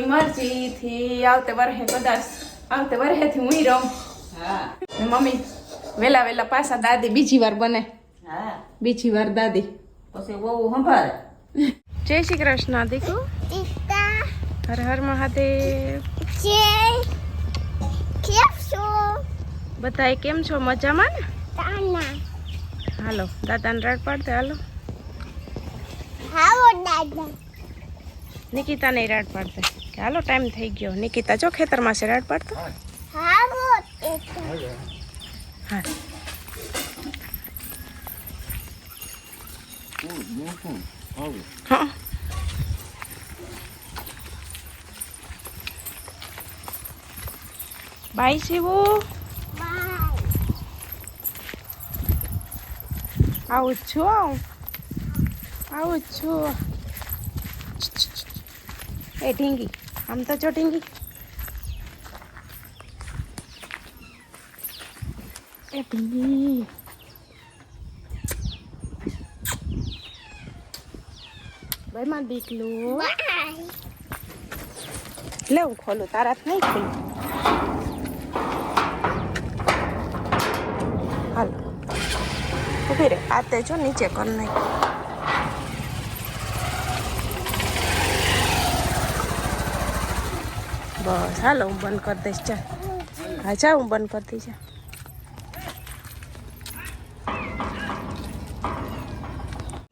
ભગવાનની મરજીથી આવતે વરહે કદાચ આવતે વરહેથી હું રહું. હા. ને મમ્મી વેલા વેલા પાછા દાદી બીજી વાર બને. હા. બીજી વાર દાદી. પછી બહુ સંભાળે. જય શ્રી કૃષ્ણ દીકુ. હર હર મહાદેવ. બધાય કેમ છો? મજામાં ને? હાલો દાદાને રડ પાડતે હાલો. નિકિતા ને રાડ પાડતે. કે હાલો ટાઈમ થઈ ગયો. નિકિતા જો ખેતરમાં છે રાડ પાડતો. હા. હા. બાય શિવો આવું જ છું આવું આવું જ છું. એ ઢીંગી. આમ તો ચોટીંગી. એ ઢીંગી ભાઈ માં દીકલું. લે હું ખોલું, તારા નહીં ખોલું હાલ. ઊભી રે, આ તે જો નીચે કર નાખ. બસ, હાલો, હું બંધ કરી દઈશ, ચાલ. હા ચા હું બંધ કરી દઈશ.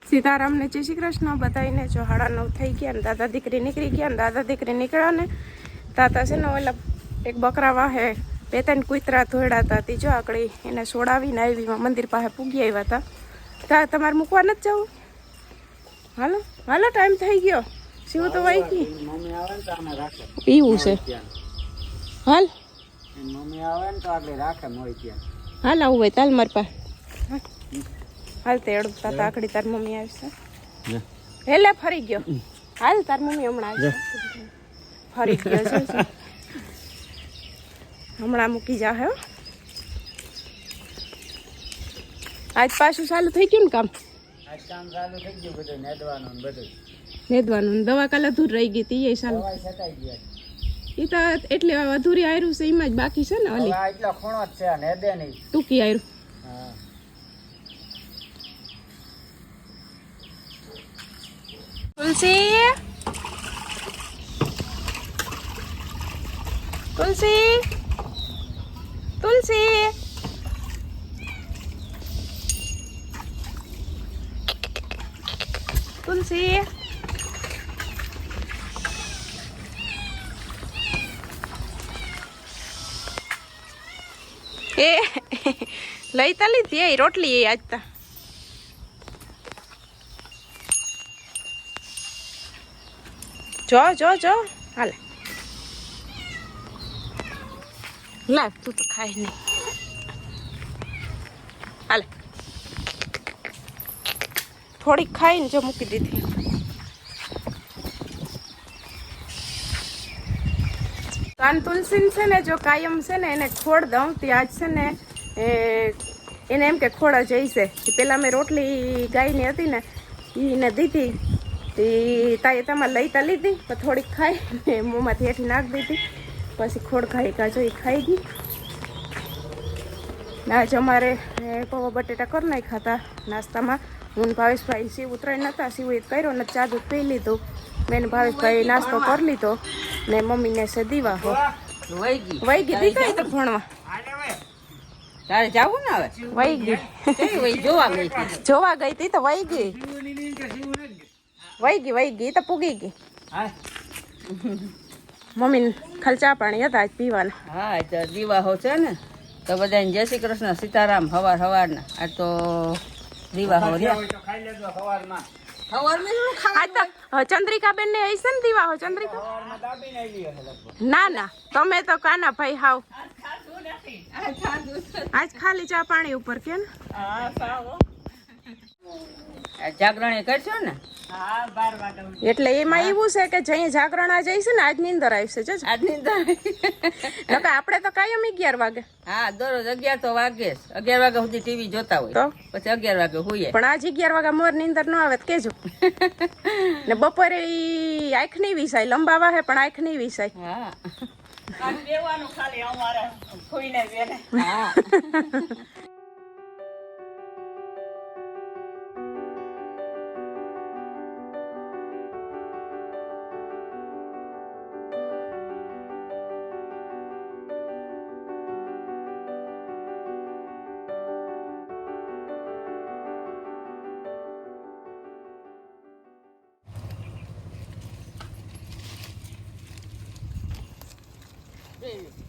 સીતારામને જય શ્રી કૃષ્ણ બધાને જો હાડા નવ થઈ ગયા ને દાદા દીકરી નીકળી ગયા ને દાદા દીકરી નીકળ્યા ને, તાતા છે ને ઓલા એક બકરા વાહે બે ત્રણ કૂતરા ધોડાતા હતા જો આકડી એને સોડાવીને આવી મંદિર પાસે પૂગી આવ્યા હતા. તમારે મૂકવા નથી જવું? હાલો હાલો, ટાઈમ થઈ ગયો. શિવ તો વાઈ ગઈ. મમ્મી આવે ને તો આને રાખે. પીવું છે. હાલ. મમ્મી આવે ને તો આપણે રાખે મોય ત્યાં. હાલ આવું હોય તાલ મારી પા હાલ તે અડું તાતા આકડી તાર મમ્મી આવશે હેલે ફરી ગયો. હાલ તાર મમ્મી હમણાં આવશે ફરી ગયો છે. હમણાં મૂકી જા હે. આજ પાછું ચાલુ થઈ ગયું ને કામ? આજ કામ ચાલુ થઈ ગયું બધું નેદવાનું બધું. મેદવાનું દવા કાલે અધૂર રહી ગઈ હતી એ ગયા એ તો એટલે અધૂરી આયરું છે એમાં જ બાકી છે ને ઓલી. એટલો ખૂણો જ છે નેદે નહીં. ટૂંકી આયરું. હા. તુલસી? તુલસી? તુલસી? તુલસી? એ લઈ તા લીધી એ, રોટલી એ આજ તા. જો જો જો, હાલે. લાવ તું તો ખાય નહીં. હાલે. થોડીક ખાઈને જો મૂકી દીધી. કાન તુલસી છે ને, જો કાયમ છે ને, એને ખોડ દઉં, તે આજ છે ને એને એમ કે ખોડા જઈશે પેલા મેં રોટલી ગાયની હતી ને એને દીધી. તે તાએ તમારે લઈતા લીધી, તો થોડીક ખાઈ, ને મોંમાંથી હેઠી નાખી દીધી. પછી ખોડ ખાઈ, કાજો એ ખાઈ ગઈ. ને આજે અમારે પૌવા બટેટા કરી નાખ્યા હતા નાસ્તામાં. હું ભાવેશભાઈ શિવ ઉતરાઈ નતા શિવ કર્યો ને ચા દૂધ પી લીધું. મેં ભાવેશભાઈ નાસ્તો કરી લીધો ને મમ્મીને છે દીવા હો. વહી ગઈ. દીકરી તો ભણવા. તારે જવું ને હવે? વહી ગઈ. જોવા ગઈ જોવા ગઈ તી તો વહી ગઈ. વહી ગઈ વહી ગઈ તો પૂગી ગઈ. મમ્મી ખાલી ચા પાણી હતા આજ પીવાના. હા તો દીવાહો છે ને. તો બધાને જય શ્રી કૃષ્ણ સીતારામ હવાર હવારના. આ તો દીવાહો રહ્યા. ચંદ્રિકાબેન ને હશે ને દીવા હો ચંદ્રિકા? ના ના તમે તો કાના ભાઈ હાવ. આજ ખાલી ચા પાણી ઉપર કે ને જાગરણ કરશો ને? એટલે એમાં એવું છે કે જઈ જાગરણ આ જઈશે ને આજની અંદર આવશે જો આજની અંદર નકર આપણે તો કાયમ અગિયાર વાગે. હા દરરોજ અગિયાર તો વાગે જ. અગિયાર વાગ્યા સુધી ટીવી જોતા હોય. તો? પછી અગિયાર વાગે હોઈએ. પણ આજ અગિયાર વાગ્યા મોરની અંદર ન આવે તો કેજો. ને બપોરે આંખ નહીં વિસાય લંબાવા હે પણ આંખ નહીં વિસાય. હા. Привіт!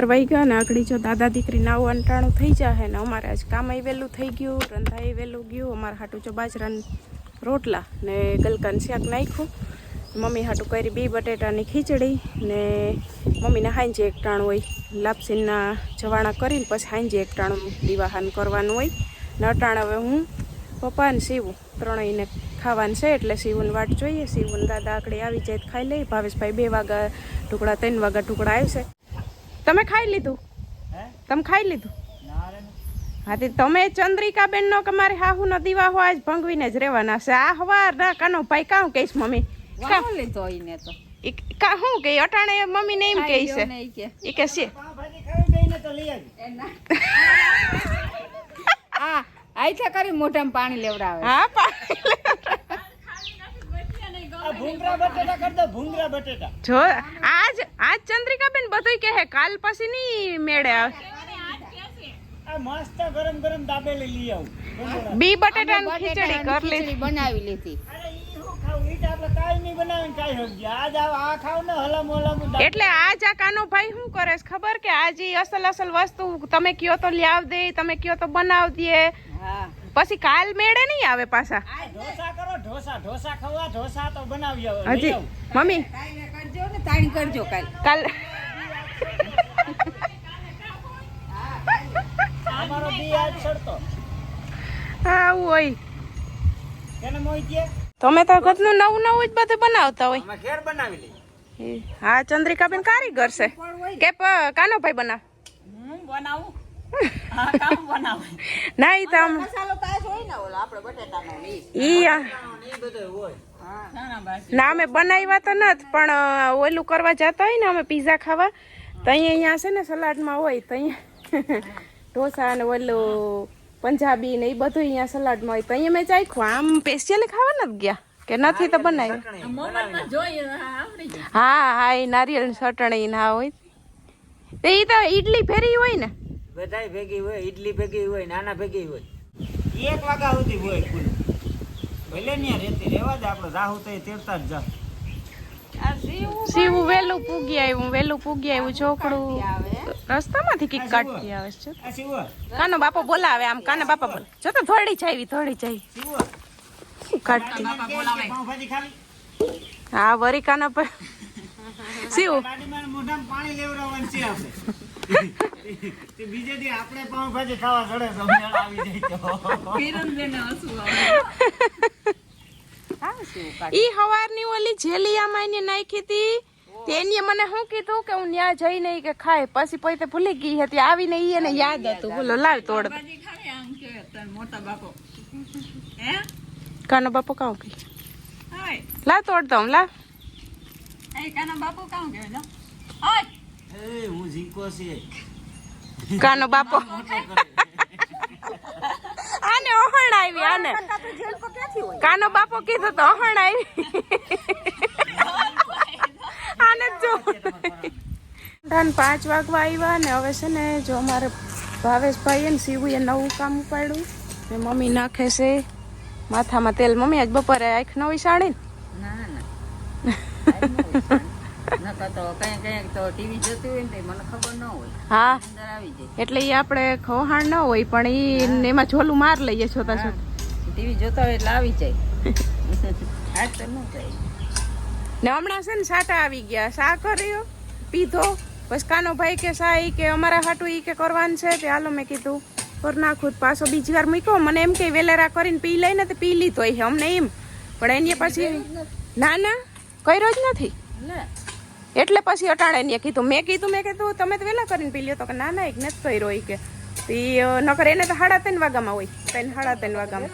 બાર વાગ્યા ને આગળ જો દાદા દીકરી નાવું અંટાણું થઈ જાય ને અમારે આજ કામ વહેલું થઈ ગયું રંધાઈ વહેલું ગયું. અમારે હાટું જો બાજરાના રોટલા ને ગલકાન શાક નાખ્યું. મમ્મી હાટું કરી બી બટેટાની ખીચડી ને મમ્મીને હાંજે એકટાણું હોય. લાપસીના જવાણા કરીને પછી હાંજે એકટાણું દિવાહાન કરવાનું હોય. ને અટાણ હવે હું પપ્પાને સીવું ત્રણેયને ખાવાનું છે એટલે શિવની વાટ જોઈએ. શિવન દાદા આકડી આવી જાય ખાઈ લઈ ભાવેશભાઈ બે વાગા ટુકડા, ત્રણ વાગ્યા ટુકડા આવશે તમે ખાઈ લીધું? તમે ખાઈ લીધું? હા તે તમે ચંદ્રિકાબેન નો કે મારે હાહુ નો દીવા હોય આજ ભંગવીને જ રહેવાના છે. આ હવાર ના કાનો ભાઈ કાં કહીશ મમ્મી? વાહ લીધો એને તો. કા હું કે? અટાણે મમ્મી ને એમ કહી છે. એ કે. છે. આ આઈ કરી મોઢામાં પાણી લેવડાવે. હા પા ભૂંગરા બટેટા કર દો ભૂંગરા બટેટા. જો આજ આજ ચંદ્રિકાબેન બધુંય કહે કાલ પછી નહીં મેળે આવે. આ મસ્ત ગરમ ગરમ દાબેલી લઈ આવું. બી બટેટાની ખીચડી કર લે બનાવી લીધી. ને. એટલે આજ આ કાનો ભાઈ શું કરે છે? ખબર કે આજે અસલ અસલ વસ્તુ તમે કયો તો લાવ દે તમે કયો તો બનાવ દે. હા. પછી કાલ મેળે નહીં આવે પાછા? ઢોસા કરો ઢોસા ઢોસા ખાવા ઢોસા તો બનાવી હજી મમ્મી? કરજો ને તાણી કરજો કાલ. કાલ અમારો બી આજ સડતો આવું હોય. કેને મોઈ તમે તો ઘરનું નવું નવું જ બધું બનાવતા હોય. અમે ઘેર બનાવી લઈ એ, હા ચંદ્રિકાબેન કારીગર છે. કે પ- કાનોભાઈ બનાવ. હું બનાવું બનાવું? ના ઈ તો આમ મસાલો તો હોય ને ઓલો આપણે બટેટાનો ઈ. ઈ આ- એ બધું હોય. નાના બાસી ના અમે બનાવ્યા તો નથી પણ ઓલું કરવા જતા હોય ને અમે પીઝા ખાવા તો અહીંયા અહીંયા છે ને સલાડમાં હોય તો અહીંયા ઢોસા ને ઓલું પંજાબી ને એ બધું અહીંયા સલાડમાં હોય તો અહીંયા મેં ચાખ્યું આમ સ્પેશિયલ ખાવા નથી ગયા? કે નથી તો બનાવ્યું? હા હા એ નારિયેળ ચટણી ના હોય. તો એ તો ઈડલી ફેરી હોય ને બધાય ભેગી હોય ઈડલી ભેગી હોય નાના ભેગી હોય. એક વાગ્યા સુધી હોય કુલ ભલે ને રેતી રેવા જ આપણે. રાહુ તો તેડતા જ જા સીવું વેલું પૂગી આવ્યું વેલું પૂગી આવ્યું ચોકડું રસ્તામાંથી કંઈક કાઢતી આવે છે. કાનો બાપો બોલાવે આમ કાનો બાપા બોલે જો તો થોડી ચાવી થોડી ચાવી કાઢતી? હા વરી કાનો પર શિવ. મોઢામાં પાણી લેવડાવવાનું છે આપણે. તે બીજે દી આપણે પાઉંભાજી ખાવા ચડે તો મેળ આવી જાય તો. હા શું ઈ હવારની ઓલી જેલિયામાં એને નાખી હતી. તેની મને શું કીધું કે હું ત્યાં જઈ નહીં કે ખાય. પછી પોતે ભૂલી ગઈ હતી. આવીને ઈ એને યાદ હતું. બોલો લાવ તોડ. મોટા બાપો. કાનો બાપો કાઉ ગઈ લાવ તોડ દઉં લાવ. એ હું ઝીકો છે કાનો બાપો આને ઓહણ આવી આને કાનો બાપો કીધો તો ઓહણ આવી આને જ ધાન પાંચ વાગવા આવ્યા ને હવે છે ને જો અમારે ભાવેશભાઈ ને શિવુએ નવું કામ ઉપાડ્યું ને મમ્મી નાખે છે માથામાં તેલ મમ્મી આજ બપોરે આંખ નવી સાડી ના નકર તો કંઈક કંઈક તો ટીવી જોતી હોય ને મને ખબર ન હોય. હા. અંદર આવી જાય. એટલે એ આપણે ખોહાણ ન હોય પણ એ એમાં ઝોલું માર લઈએ છોતા છોતા ટીવી જોતા હોય એટલે આવી જાય. આજ તો ન જાય ને હમણાં છે ને સાટા આવી ગયા. સા કર્યો? પીધો? પછી કાનો ભાઈ કે સા ઈ કે અમારા હાટું ઈ કે કરવાનું છે તે હાલો મેં કીધું. કર નાખું પાછો બીજી વાર મૂક્યો. મને એમ કે વેલેરા કરીને પી લઈને તે પી લીધો અમને એમ. પણ એની પછી ના ના કર્યો જ નથી. એટલે પછી અટાણે કીધું, મેં કીધું મેં કીધું, તમે તો વહેલા કરીને પી લ્યો. તો કે, ના ના, એક નથી કર્યો હોય કે. તે નકર એને તો સાડા ત્રણ વાગામાં હોય. ત્રણ સાડા ત્રણ વાગામાં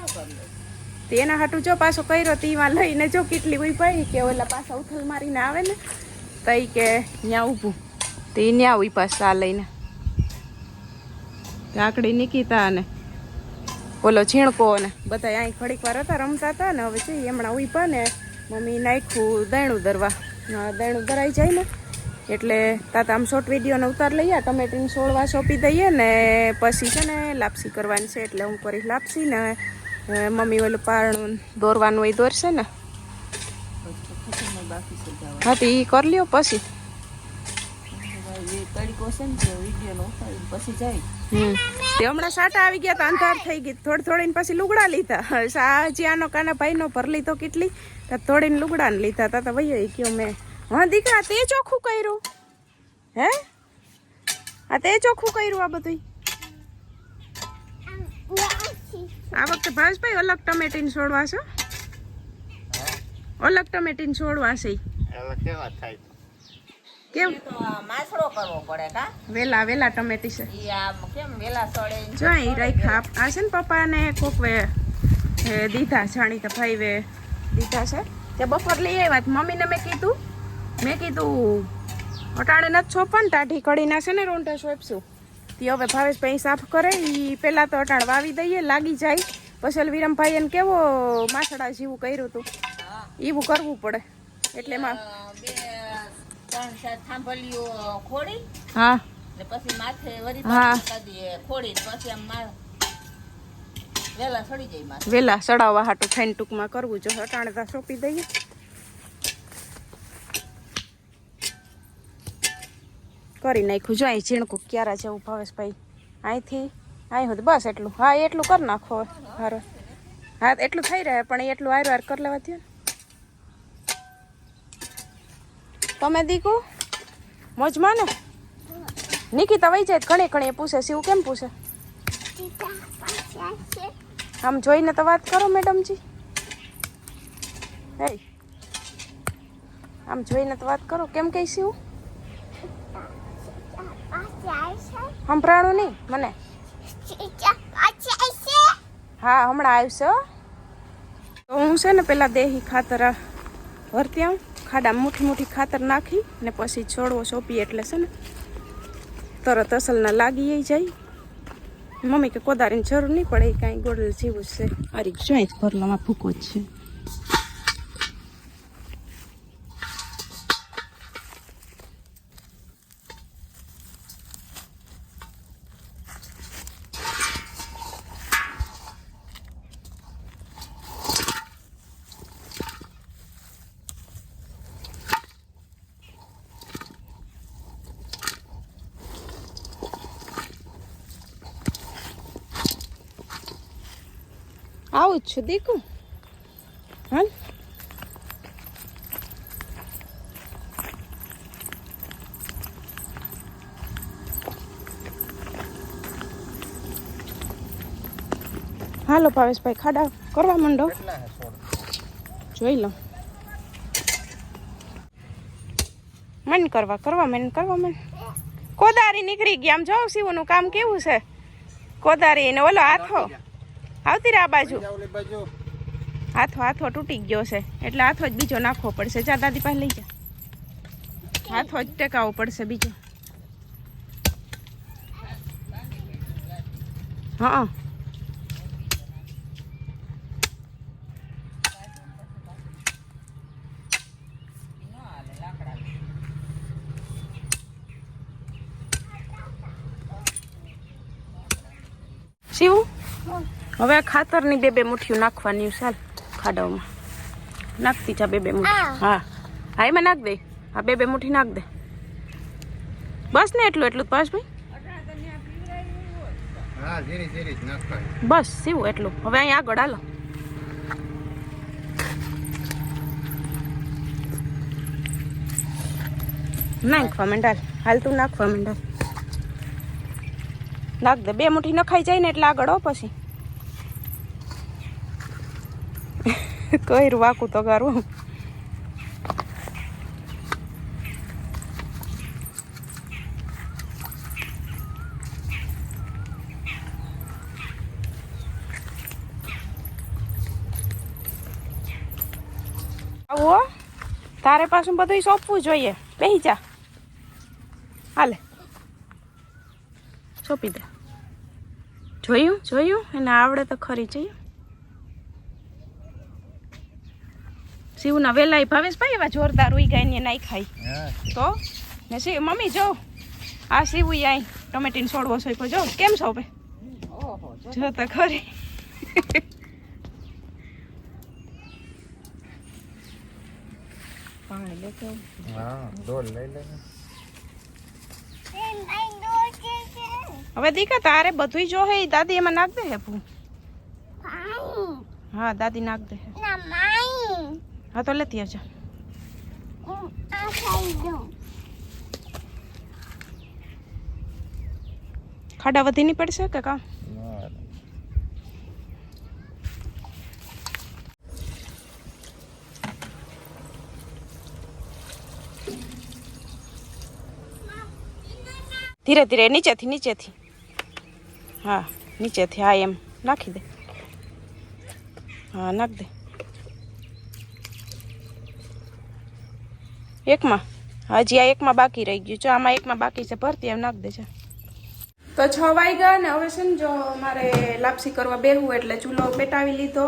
તે એના હાટું જો પાછો કર્યો તીમાં લઈને જો કેટલી હોય ભાઈ કે ઓલા પાછા ઉથલ મારીને આવે ને તઈ કે, ન્યા ઊભું. તે ન્યા હોય પાછા આ લઈને. કાકડી નીકીતા ને ઓલો ઝીણકો ને બધા અહીં ઘડીક વાર હતા, રમતા હતા ને, હવે છે હમણાં ઊભા ને, મમ્મી નાખ્યું દૈણું દરવા દૈણું ભરાઈ જાય ને. એટલે તાતા આમ શોર્ટ વિડીયોને ઉતાર લઈએ ટમેટીની સોળવા સોંપી દઈએ ને પછી છે ને લાપસી કરવાની છે. એટલે હું કરીશ લાપસી ને મમ્મી ઓલું પારણું દોરવાનું હોય દોરશે ને. હા તો એ કરી લ્યો પછી. તડીકો છે ને વીડિયો પછી જાય. તે હમણાં સાટા આવી ગયા તો અંધાર થઈ ગઈ. થોડી થોડીને પછી લુગડા લીધા. સા આનો કાના ભાઈનો ભર લીધો કેટલી તો થોડીને લુગડા ને લીધા. તા તો ભાઈ કયો મેં હા દીકરા તે ચોખ્ખું કર્યું? હે? આ તે ચોખ્ખું કર્યું આ બધું આ વખતે ભાવેશભાઈ અલગ ટમેટીને છોડવા છો. અલગ ટમેટીને છોડવા છે. કેવા થાય? કેમ? માસળો કરવો પડે કા? વેલા વેલા ટમેટી છે ઈ આમ કેમ વેલા ને જો અહીં રાખ્યા આ છે ને પપ્પાને કોક વે એ દીધા જાણીતા ભાઈ વે દીધા છે. તે બપોર લઈ આવ્યા તો મમ્મીને મેં કીધું મેં કીધું અટાણે નથી છોપણ ટાઢી કઢીના છે ને રોંટા સોંપશું. તે હવે ભાવેશભાઈ સાફ કરે એ પહેલાં તો અટાણ વાવી દઈએ લાગી જાય. પછી વિરમભાઈ એને કેવો માસડા જેવું કર્યું હતું એવું કરવું પડે. એટલે એમાં ત્રણ ચાર થાંભલીઓ ખોડી હા. ને પછી માથે વરી પાછી ખોડી પછી આમ વેલા સડી જાય માથે. વેલા સડાવવા હાટું થઈને ટૂંકમાં કરવું જો અટાણે તો સોંપી દઈએ. કરી નાખ્યું. જો અહીં ઝીણકું ક્યારે જેવું ભાવેશભાઈ. અહીંથી અહીં હોત બસ એટલું. હા એટલું કરી નાખો હવે. હારો. હા એટલું થઈ રહે પણ એટલું આર વાર કરી લેવા થયો તમે દીકુ? મોજમાં ને? નિકિતા વહી જાય ઘણી ઘણી પૂછે, શિવ કેમ પૂછે? આમ જોઈને તો વાત કરો મેડમજી. હે. આમ જોઈને તો વાત કરો. કેમ કહી શિવ? સંભળાણું નહીં, મને. હા, હમણાં આવશે. તો હું છે ને પેલા દેહી ખાતર વર્તી આવું. ખાડામાં મોટી મોટી ખાતર નાખી ને પછી છોડવો સોંપીએ એટલે છે ને તરત અસલના લાગી જાય. મમ્મી કે કોદારીની જરૂર નહીં પડે કાંઈ ગોળલ જેવું જ છે. અરે જોઈ ભરલામાં ભૂકો જ છે. આવું જ છું દીકું. હાલ. હાલો ભાવેશભાઈ ખાડા કરવા માંડો. જોઈ લો. મન કરવા કરવા મન કરવા મન. કોદારી નીકળી ગયા આમ જોઉં સીવું કામ કેવું છે? કોદારી ને ઓલો હાથો. આવતી રહ્યા આ બાજુ? બાજુ. હાથો હાથો તૂટી ગયો છે. એટલે હાથો જ બીજો નાખવો પડશે. જા દાદી પાસે લઈ જા. હાથો જ ટેકાવવો પડશે બીજો. હા શિવ હવે ખાતર ખાતરની બે બે મુઠ્ઠીઓ નાખવાની ચાલ ખાડાઓમાં. નાખતી જા બે બે મુઠ્ઠી. હા. હા. એમાં નાખ દે. હા બે બે મુઠ્ઠી નાખ દે. બસ ને એટલું એટલું જ પાસ ભાઈ. હા ધીરે ધીરે જ નાખવાનું. બસ સીવું એટલું. હવે અહીં આગળ હાલો. નાખવા માંડાલ હાલ. તું નાખવા માંડાલ નાખ દે. બે મુઠ્ઠી નખાઈ જાય ને એટલે આગળ હો પછી. કર્યું વાકું તો આવો. તારે પાછું બધું સોંપવું જોઈએ. બેહી જા. હાલે. સોંપી દે. જોયું? જોયું? એને આવડે તો ખરી. જઈએ શિવના ભાવેશ ભાવેશભાઈ એવા જોરદાર ઉઈ ગાય ને નાઈ ખાય તો? ને શિવ મમ્મી જો. આ શિવ આઈ ટમેટીને છોડવો છો જો કેમ છો ભાઈ જો. તો ખરી. પાણી લેતો હા ડોલ લઈ લે હવે દીકા તારે બધુંય જો હે દાદી એમાં નાખ દે હે ભૂ. હા દાદી નાખ દે હે. હા તો લેતી આવજો ખાડા વધી નહીં પડશે કે કા ધીરે ધીરે નીચેથી નીચેથી હા નીચેથી હા એમ નાખી દે હા નાખ દે એકમાં? હજી આ એકમાં બાકી રહી ગયું. જો આમાં એકમાં બાકી છે, ભરતી એમ નાખ દેજે. તો છ વાગ્યા ને હવે છે ને જો મારે લાપસી કરવા બેહવું એટલે ચૂલો પેટાવી લીધો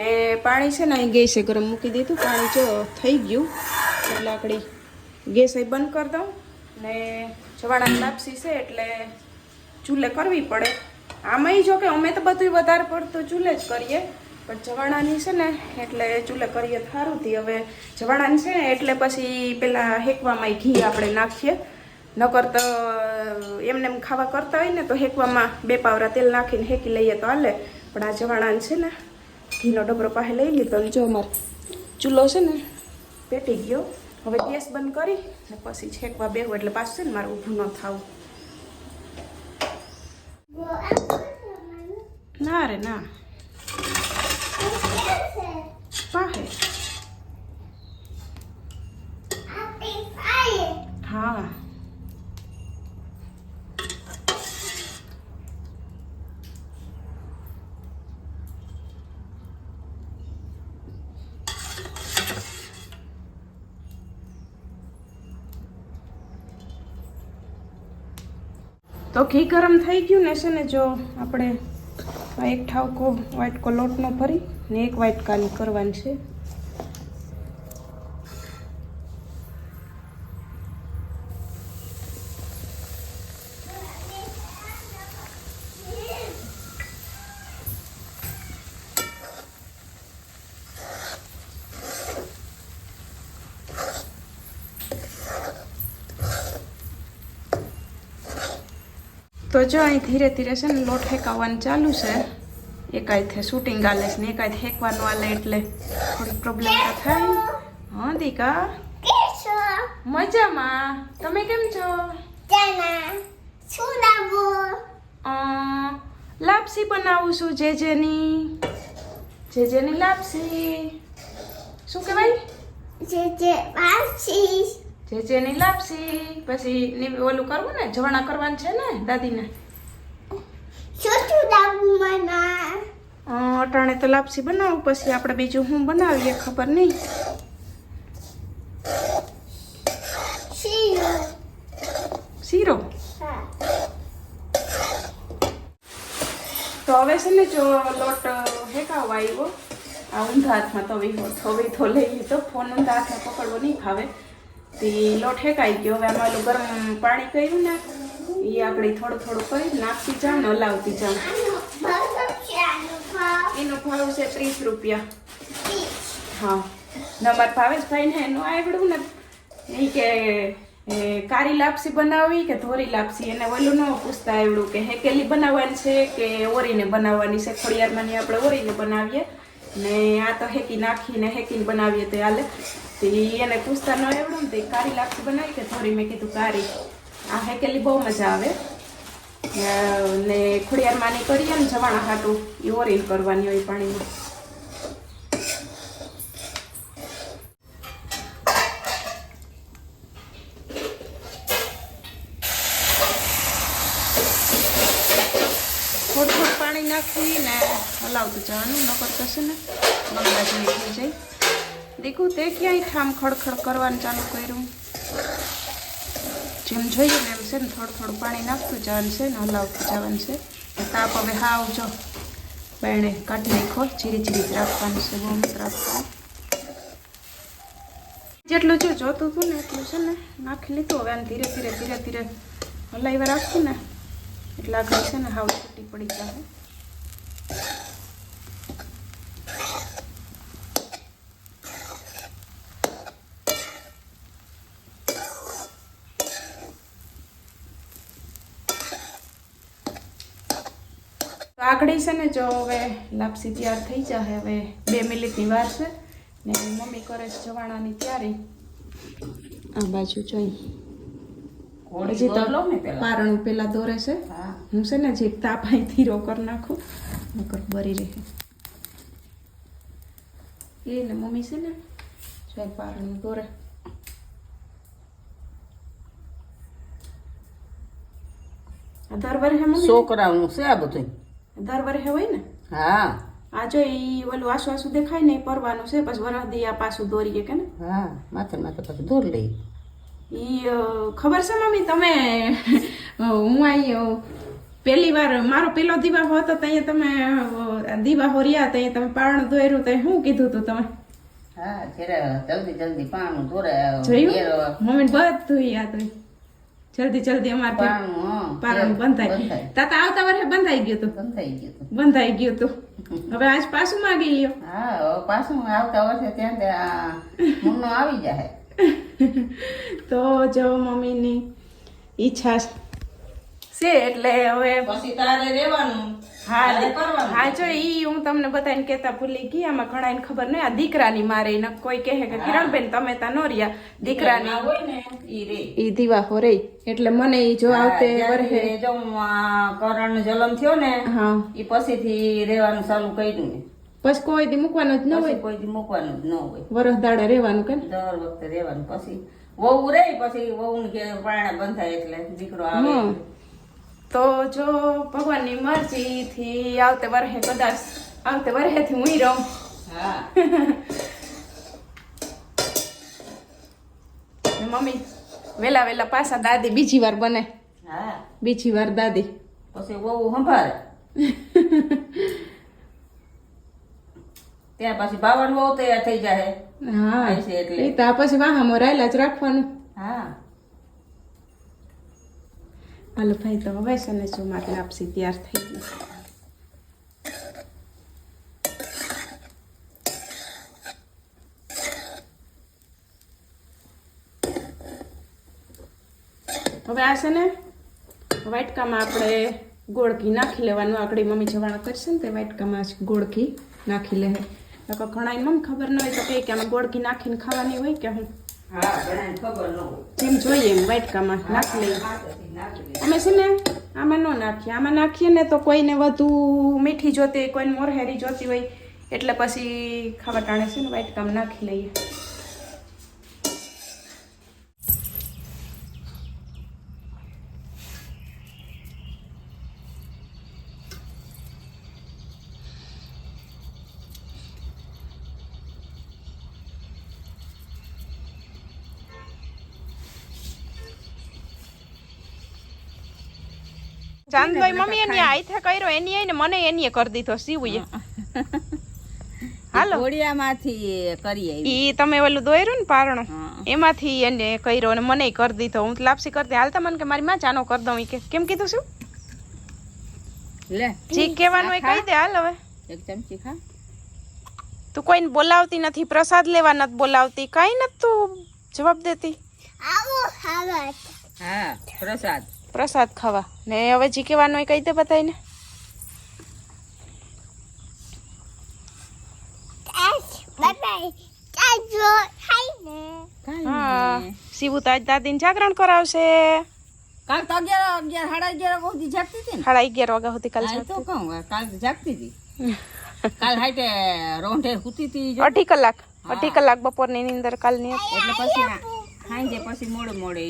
ને પાણી છે ને અહીં ગેસે ગરમ મૂકી દીધું. પાણી જો થઈ ગયું. એટલે આકડી ગેસ અહીં બંધ કરી દઉં. ને જવાડાની લાપસી છે એટલે ચૂલે કરવી પડે. આમાંય જો કે અમે તો બધું વધારે પડતું ચૂલે જ કરીએ. પણ જવાણાની છે ને, એટલે ચૂલે કરીએ સારું હતી હવે જવાણાની છે ને, એટલે પછી પેલા હેકવામાં ઘી આપણે નાખીએ. નકર તો એમને એમ ખાવા કરતા હોય ને, તો હેકવામાં બે પાવરા તેલ નાખીને હેકી લઈએ તો હાલે. પણ આ જવાણાની છે ને, ઘીનો ડબરો પાસે લઈ લીધો જો અમારે ચૂલો છે ને, પેટી ગયો. હવે ગેસ બંધ કરી ને પછી છેકવા બેહું. એટલે પાછું છે ને, મારે ઊભું ન થવું. ના રે, ના પાહે હા તો ઘી ગરમ થઈ ગયું ને છે ને જો આપણે એક ઠાવકો વાટકો લોટનો ભરી ને એક વાટકાની કરવાની છે. તો જો અહીં ધીરે ધીરે છે ને લોટ ફેંકાવવાનું ચાલુ છે એકાયથે શૂટિંગ આલે છે ને એકાયથે ફેંકવાનું આલે એટલે થોડીક પ્રોબ્લેમ થાય. હા, દીકા? મજામાં? તમે કેમ છો? લાપસી બનાવું છું, જે જેની જે જેની લાપસી. શું કહેવાય? જે જેની લાપસી પછી ની- ઓલું કરવું ને જવાના કરવાનું છે ને દાદીને? અટાણે તો લાપસી બનાવું પછી આપણે બીજું શું બનાવીએ ખબર નહીં. શીરો. તો હવે છે ને જો લોટ હેકાવા આવ્યો. આ ઊંધા હાથમાં તો હવે તો લઈ લીધો ફોન ઊંધા હાથમાં પકડવો નહીં ફાવે તે લોટ ગયો. હવે આમાં ગરમ પાણી કર્યું ને એ આપણે થોડું થોડું કરી નાખતી જાઉં ને હલાવતી જાઉં એનો ભાવ છે ત્રીસ રૂપિયા. હા. ને અમારા ભાવેશભાઈને એનું આવડ્યું ને એ કે કારી લાપસી બનાવવી કે ધોરી લાપસી? એને ઓલું ન પૂછતા આવડું કે હેકેલી બનાવવાની છે કે ઓરીને બનાવવાની છે? ખોડિયારમાં આપણે ઓરીને બનાવીએ. ને આ તો હેકી નાખીને હેકીને બનાવીએ તો હાલે. એને પૂછતા ન એવડું ને તે કારી લાપસી બનાવી કે થોડી મેં કીધું કારી આ હેકેલી બહુ મજા આવે ને ખોડિયાર માની કરીએ ને જવાણા હાટું એ ઓરીને કરવાની હોય પાણીમાં થોડું થોડું પાણી નાખી ને હલાવતું જવાનું નકર થશે ને બંગલા જેવી થઈ જાય દીકું, તે ક્યાંય ઠામ ખડખડ કરવાનું ચાલુ કર્યું? જેમ જોઈએ ને એમ છે ને થોડું થોડું પાણી નાખતું જવાનું છે ને, હલાવતું જવાનું છે. તાપ હવે હાવ જો બેણે કાઢી નાખો ચીરી ચીરી રાખવાનું છે, બહુ મત રાખવાનું. જેટલું જો જોતું હતું ને, એટલું છે ને, નાખી લીધું. હવે આને ધીરે ધીરે ધીરે ધીરે હલાવી રાખશું ને એટલે આગળ છે ને, હાવ છૂટી પડી જાય તો છે ને જો હવે લાપસી તૈયાર થઈ જશે હવે બે મિનિટની વાર છે ને મમ્મી કરે છે જવાણાની તૈયારી. આ બાજુ જોઈ હજી તો પારણું પેલા દોરે છે. હું. છે ને જે તાપ ધીરો કરી નાખું નકર બરી રહે. એ ને મમ્મી છે ને જોઈ પારણું દોરે. છોકરાઓનું છે આ બધું દર વર્ષે હોય ને? હા. આ જો ઈ ઓલું આસુ આસુ દેખાય ને એ પરવાનું છે પછી વરસ દી આ પાછું દોરીએ કે ને? હા માથે માથે પછી દોર લઈ. ઈ ખબર છે મમ્મી તમે? હું આઈ પહેલી વાર મારો પેલો દીવાહો હતો ત્યાં તમે દીવા દીવાહો રહ્યા ત્યાં તમે પાણ દોર્યું તો શું કીધું તું તમે? હા જલ્દી જલ્દી પાણું દોરે જોયું? મમ્મી બધું યાદ હોય. જલ્દી જલ્દી અમારે પારણું બંધાય તાતા આવતા વર્ષે બંધાઈ ગયો તો બંધાઈ ગયો તો બંધાઈ ગયો તો હવે આજ પાછું માગી લ્યો. હા પાછું આવતા વર્ષે ત્યાં ત્યાં મુન્નો આવી જાય તો જો મમ્મીની ઈચ્છા છે એટલે હવે પછી તારે રહેવાનું. હા હા જો ઈ હું તમને બધાને કહેતા ભૂલી ગઈ આમાં ઘણાને ખબર નહીં આ દીકરાની મારે ને કોઈ કહે કે કિરણબેન તમે તા નો રહ્યા. દીકરાની હોય ને ઈ રે. ઈ દીવા રે એટલે મને ઈ જો આવતે જો કરણ જલમ થયો ને હા. ઈ પછીથી રહેવાનું ચાલુ કર્યું ને. પછી કોઈ દી મૂકવાનું જ ન હોય? કોઈ દી મૂકવાનું જ ન હોય. વરસ દાડે રહેવાનું કે? દર વખતે રહેવાનું. પછી વહુ રે પછી વહુ ને કે પાણા બંધાય એટલે દીકરો આવે. તો જો ભગવાનની મરજીથી આવતે વર્ષે કદાચ આવતે વર્ષેથી હું રહું. હા. ને મમ્મી વેલા વેલા પાછા દાદી બીજી વાર બને. હા. બીજી વાર દાદી. પછી વહુ સંભાળે. ત્યાં પછી બાવન વહુ તૈયાર થઈ જાય હા થાય છે એટલે. એ તો આ પછી વાહામાં રાયલા જ રાખવાનું. હા. હાલો ભાઈ તો હવે છે ને શું મારે લાપસી તૈયાર થઈ ગઈ હવે આ છે ને વાટકામાં આપણે ગોળ ઘી નાખી લેવાનું. આકડી મમ્મી જવાના કરશે ને તે વાટકામાં ગોળ ઘી નાખી લે. નકર ઘણા મમ્મી ખબર ન હોય તો કે આમાં ગોળ ઘી નાખીને ખાવાની હોય કે હું જેમ જોઈએ એમ વાટકામાં નાખી લઈએ. અમે છે ને આમાં ન નાખીએ. આમાં નાખીએ ને તો કોઈને વધુ મીઠી જોતી હોય કોઈને મોરહેરી જોતી હોય એટલે પછી ખાવા ટાણે છે ને વાટકામાં નાખી લઈએ. ચાંદભાઈ મમ્મી એની આઈથે કર્યો એની આઈને મને એની કરી દીધો સીવું હાલો. ઘોડિયામાંથી કરી આવી. ઈ તમે ઓલું દોર્યું ને પારણો એમાંથી એને કર્યો અને મને કરી દીધો. હું લાપસી કરતી હાલતા મને કે મારી માં ચાનો કરી દઉં કે. કેમ કીધું શું? લે. જી કહેવાનું એ કહી દે હાલ હવે. એક ચમચી ખા. તું કોઈને બોલાવતી નથી પ્રસાદ લેવા નથી બોલાવતી. કઈ નથી તું જવાબ દેતી. હા પ્રસાદ. પ્રસાદ ખાવા. ને હવે જી કહેવાનું કહી દે બધાને હા તો આજ દાદીને જાગરણ કરાવશે. કાલ તો અગિયાર અગિયાર સાડા અગિયાર સુધી જાગતી હતી સાડા અગિયાર વાગ્યા સુધી કાલ કાલ તો કહું કાલ જાગતી હતી. કાલ હાઈટે રોંઢે સૂતી હતી અઢી કલાક અઢી કલાક બપોરની અંદર કાલની એટલે પછી મોડે મોડે